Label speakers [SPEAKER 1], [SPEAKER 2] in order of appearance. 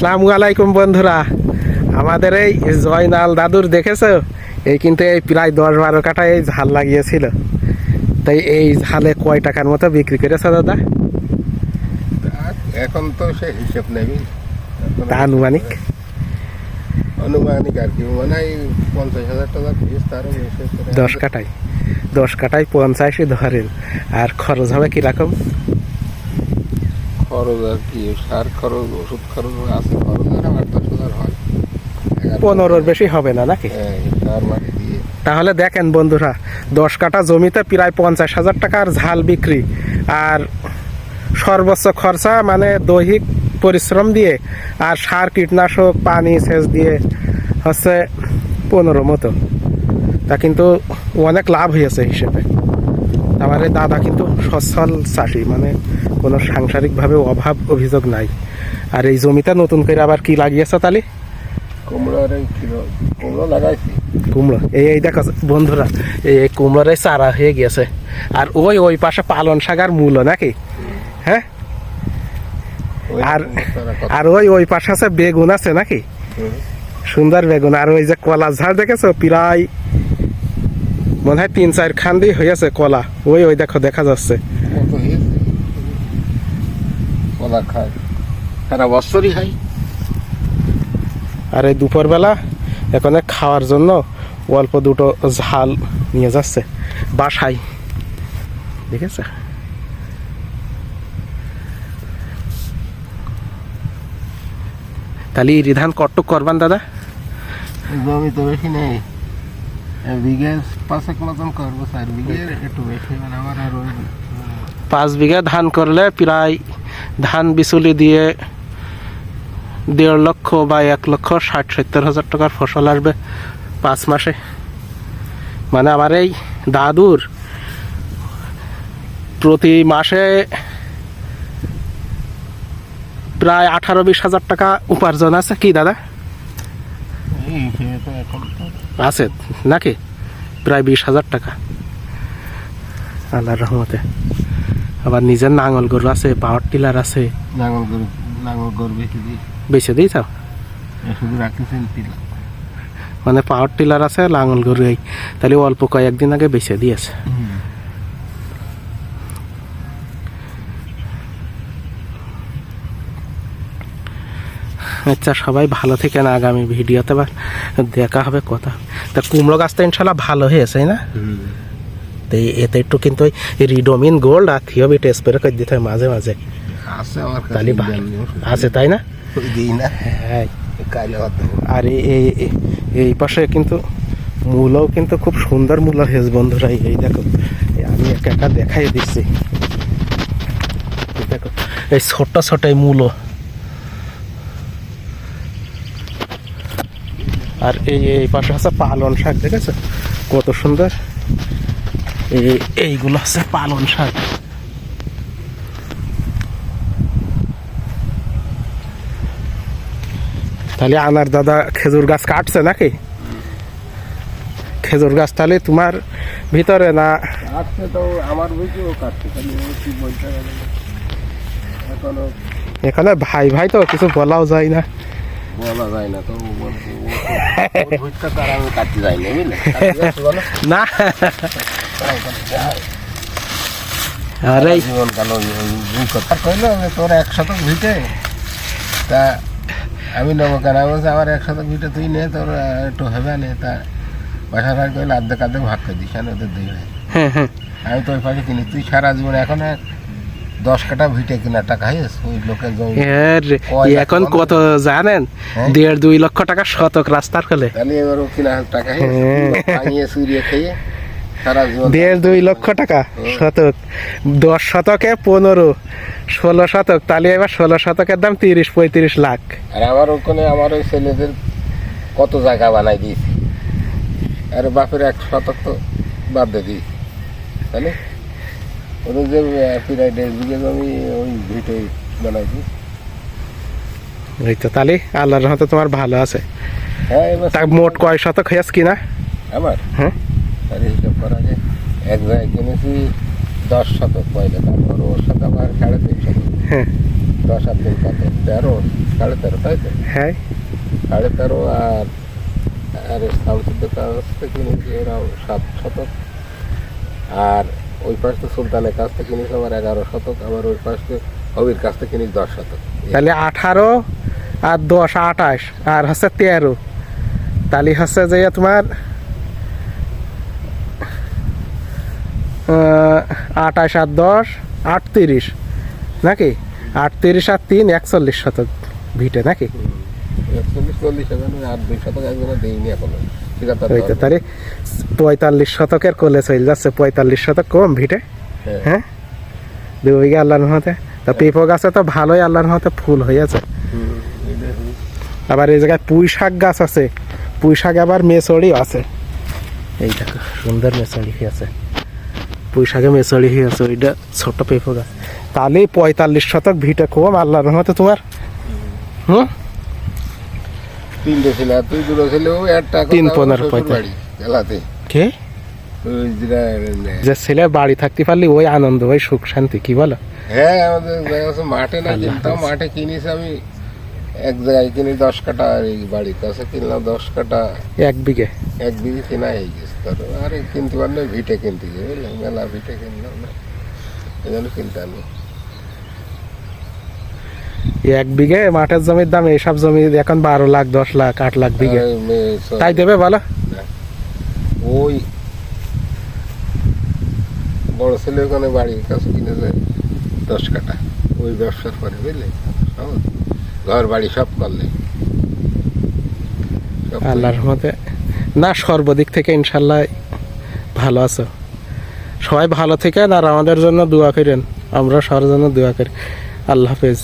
[SPEAKER 1] আসসালামু আলাইকুম বন্ধুরা। আমাদের এই জয়নাল দাদুর দেখেছ? এই কিন্তু এই প্রায় দশ বারো কাটা এই ঝাল লাগিয়েছিল। তাই এই ঝালে কয় টাকার মতো বিক্রি করেছে দাদা?
[SPEAKER 2] এখন তো সে হিসেব নেই। এখন
[SPEAKER 1] তা আনুমানিক?
[SPEAKER 2] অনুমানিক আর কি মানে পঞ্চাশ হাজার টাকা পিস করে
[SPEAKER 1] দশ কাটায় দশ কাটায় পঞ্চাশই ধরেন। আর খরচ হবে কীরকম?
[SPEAKER 2] খরচ আর কি সার খরচ ওষুধ খরচ আছে খরচ আর আট দশ হাজার হয়।
[SPEAKER 1] পনেরোর বেশি হবে না নাকি?
[SPEAKER 2] হ্যাঁ, সার মাটি দিয়ে।
[SPEAKER 1] তাহলে দেখেন বন্ধুরা দশ কাটা জমিতে প্রায় পঞ্চাশ হাজার টাকার ঝাল বিক্রি। আর সর্বোচ্চ খরচা মানে দৈহিক পরিশ্রম দিয়ে আর সার কীটনাশক পানি সেচ দিয়ে হচ্ছে পনেরো মতো। তা কিন্তু অনেক লাভ হয়েছে হিসেবে। আমার দাদা কিন্তু সচ্ছল চাষি মানে কোনো সাংসারিকভাবে অভাব অভিযোগ নাই। আর এই জমিটা নতুন করে আবার কি লাগিয়েছে তাহলে
[SPEAKER 2] কুমড়োর কুমড়ো লাগাইছি।
[SPEAKER 1] কুমড়ো? এই এই দেখো বন্ধুরা এই কুমড়োর এই চারা হয়ে গিয়েছে। আর ওই ওই পাশে পালন শাক আর মূলো নাকি? হ্যাঁ? আর আর ওই ওই পাশে আছে বেগুন আছে নাকি? সুন্দর বেগুন। আর ওই যে কলা ঝাড় দেখেছ? প্রায় মনে হয় তিন চার খান দিয়ে হয়েছে কলা। ওই ওই দেখো দেখা যাচ্ছে।
[SPEAKER 2] কত হয়েছে কলা খায়। সারা বছরই খাই
[SPEAKER 1] আর এই দুপুরবেলা এখানে খাওয়ার জন্য অল্প দুটো ঝাল নিয়ে যাচ্ছে বাসায়। আছে তাহলে রিধান কট্টুক করবান দাদা?
[SPEAKER 2] জমি তো বেশি নেই। বিঘে পাঁচেক মতন করব চার বিঘে একটু বেশি মানে আমার আর
[SPEAKER 1] পাঁচ বিঘা ধান করলে প্রায় ধান বিচুলি দিয়ে দেড় লক্ষ বা এক লক্ষ ষাট সত্তর হাজার টাকার ফসল আসবে পাঁচ মাসে। মানে আমার এই দাদুর প্রতি মাসে প্রায় আঠারো বিশ হাজার টাকা উপার্জন আছে। কি দাদা?
[SPEAKER 2] এই এখন তো
[SPEAKER 1] আছে নাকি? প্রায় বিশ হাজার টাকা। আল্লাহর রহমতে। আবার নিজের নাঙল গরু আছে পাওয়ার টিলার আছে।
[SPEAKER 2] নাঙল গরু নাঙল গরু দিই।
[SPEAKER 1] দিয়েছ
[SPEAKER 2] শুধু রাখতেছেন
[SPEAKER 1] মানে পাওয়ার টিলার আছে লাঙল গরু এই। তাহলে অল্প কয়েকদিন আগে বেছে দিয়েছে। আচ্ছা সবাই ভালো থেকেন আগামী ভিডিওতে বা দেখা হবে কথা। তা কুমড়ো গাছটা ইনশাল্লাহ ভালো হয়েছে না? তো এতে একটু কিন্তু ওই রিডোমিন গোল্ড আর থিওবিট স্প্রে করে দিতে হয় মাঝে মাঝে। তাহলে ভালো। আছে তাই না?
[SPEAKER 2] না।
[SPEAKER 1] হ্যাঁ। আর এই এই- পাশে কিন্তু মূলও কিন্তু খুব সুন্দর মূল হয়েছে বন্ধুরা এই- দেখো। আমি একা একা দেখাই দিচ্ছি। দেখো এই ছোট ছোট এই মূলো আর এই এই পাশে আছে পালন শাক দেখেছ কত সুন্দর। এই এইগুলো হচ্ছে পালন শাক। তাহলে আনার দাদা খেজুর গাছ কাটছে নাকি? খেজুর গাছ তাহলে তোমার ভিতরে না?
[SPEAKER 2] এখানে
[SPEAKER 1] ভাই ভাই তো কিছু বলাও যায় না।
[SPEAKER 2] বলা যায় না তো তার আমি কাটতে যাই না বুঝলে? কাটতে যাচ্ছি বলো?
[SPEAKER 1] না।
[SPEAKER 2] তাই বলে, যা,
[SPEAKER 1] আরে
[SPEAKER 2] জীবন কালো দুই কথা। কইলো তোর এক শতক ভিটে তা আমি নেব কেন? আমি বলছি আমার এক শতক ভিটে তুই নে তোর একটু হবে নে। তা পয়সা থাকতে হলে আর্ধেক আর্ধেক ভাগ করে দিস আমি ওদের দুই ভাই।
[SPEAKER 1] হ্যাঁ হ্যাঁ।
[SPEAKER 2] আমি তো ওই পাশে কিনি। তুই সারা জীবন এখন দশ কাটা ভিটে কিনা টাকা হয়েছে ওই লোকের জমি
[SPEAKER 1] এখন কত জানেন?
[SPEAKER 2] হ্যাঁ?
[SPEAKER 1] দেড় দুই লক্ষ টাকা শতক রাস্তার হলে
[SPEAKER 2] তাহলে এবার ও কিনা টাকা
[SPEAKER 1] হ্যাঁ।
[SPEAKER 2] ভাঙিয়ে চুরিয়ে খেয়ে
[SPEAKER 1] দেড় দুই লক্ষ টাকা শতক। দশ শতকে পনেরো ষোলো শতক। তাহলে এবার ষোলো শতকের দাম তিরিশ পঁয়ত্রিশ লাখ।
[SPEAKER 2] আর আমার ওখানে আমার ওই ছেলেদের কত জায়গা বানাই দিয়েছি। আর বাপের এক শতক তো বাদ দিয়ে দিয়েছি। তাহলে ওদের যে প্রায় দেড় বিঘে জমি ওই ভিটে বানাই দিয়েছি
[SPEAKER 1] এই তো তাহলে আল্লাহর রহমতে তোমার ভালো আছে।
[SPEAKER 2] হ্যাঁ এবার
[SPEAKER 1] তা মোট কয় শতক হয়েছে কিনা?
[SPEAKER 2] আমার?
[SPEAKER 1] হ্যাঁ।
[SPEAKER 2] তাহলে হিসাব করা যায়। এক জায়গায় কিনেছি দশ শতক পয়লা তারপর ওর সাথে আবার সাড়ে তিন শতক।
[SPEAKER 1] হ্যাঁ।
[SPEAKER 2] দশ আর তিন কত তেরো সাড়ে তেরো তাই তো?
[SPEAKER 1] হ্যাঁ।
[SPEAKER 2] সাড়ে তেরো আর আর কাছ থেকে কিনেছি ওরা সাত শতক। আর ওই পাশ তো সুলতানের কাছ থেকে কিনেছি আমার এগারো শতক আবার ওই পাশ থেকে কবির কাছ থেকে কিনেছি দশ শতক।
[SPEAKER 1] তাহলে আঠারো আর দশ আঠাশ আর হচ্ছে তেরো। তাহলে হচ্ছে যে তোমার আঠাশ আর দশ আটত্রিশ নাকি? আটত্রিশ আর তিন একচল্লিশ শতক ভিটে নাকি?
[SPEAKER 2] একচল্লিশ চল্লিশ আর দুই শতক একজনে দেয়নি এখনও। ঠিকাদার
[SPEAKER 1] ওই পঁয়তাল্লিশ শতকের কোলে চলে যাচ্ছে পঁয়তাল্লিশ শতক কম ভিটে।
[SPEAKER 2] হ্যাঁ।
[SPEAKER 1] হ্যাঁ? দু বিঘা আল্লাহর মতে তা পেঁপো গাছে তো ভালোই আল্লাহর মতে ফুল হয়েছে
[SPEAKER 2] এটা হুম।
[SPEAKER 1] আবার এই জায়গায় পুঁই শাক গাছ আছে। পুঁই শাক আবার মেসড়ি আছে। এই দেখো সুন্দর মেসড়ি আছে পুঁই শাকে মেসড়ি আছে ওইটা ছোট পেঁপো গাছ। তাহলে পঁয়তাল্লিশ শতক ভিটে কম আল্লাহর রহমতে তোমার? হুম?
[SPEAKER 2] তিনটে ছিল আর তুই দুটো ছিল ওই একটা
[SPEAKER 1] তিন পনেরো পঁয়তাল্লিশ। কে? যে ছেলে বাড়ি থাকতে পারলি ওই আনন্দ ওই সুখ শান্তি কি বলো?
[SPEAKER 2] হ্যাঁ আমাদের মাঠে না কিনতাম মাঠে কিনিস আমি এক জায়গায় কিনি দশ কাটা আর এই বাড়ির কাছে কিনলাম দশ কাটা
[SPEAKER 1] এক বিঘে?
[SPEAKER 2] এক বিঘে কেনা হয়ে গেছে তোর। আরে কিনতে পারলে ভিটে কিনতে গিয়ে বুঝলি? মেলা ভিটে কিনলাম না। এই জন্য কিনতে
[SPEAKER 1] এক বিঘে মাঠের জমির দাম এইসব জমি এখন বারো লাখ দশ লাখ আট লাখ বিঘে। তাই দেবে বলো?
[SPEAKER 2] ওই বড় ছেলে ওখানে বাড়ির কাছে কিনেছে দশ কাটা ওই ব্যবসার পরে বুঝলি? ঘর বাড়ি সব করলে।
[SPEAKER 1] আল্লাহর রহমতে। না সর্বদিক থেকে ইনশাল্লাহ ভালো আছো। সবাই ভালো থেকে আর আমাদের জন্য দোয়া করেন। আমরা সবার জন্য দোয়া করি। আল্লাহ হাফেজ।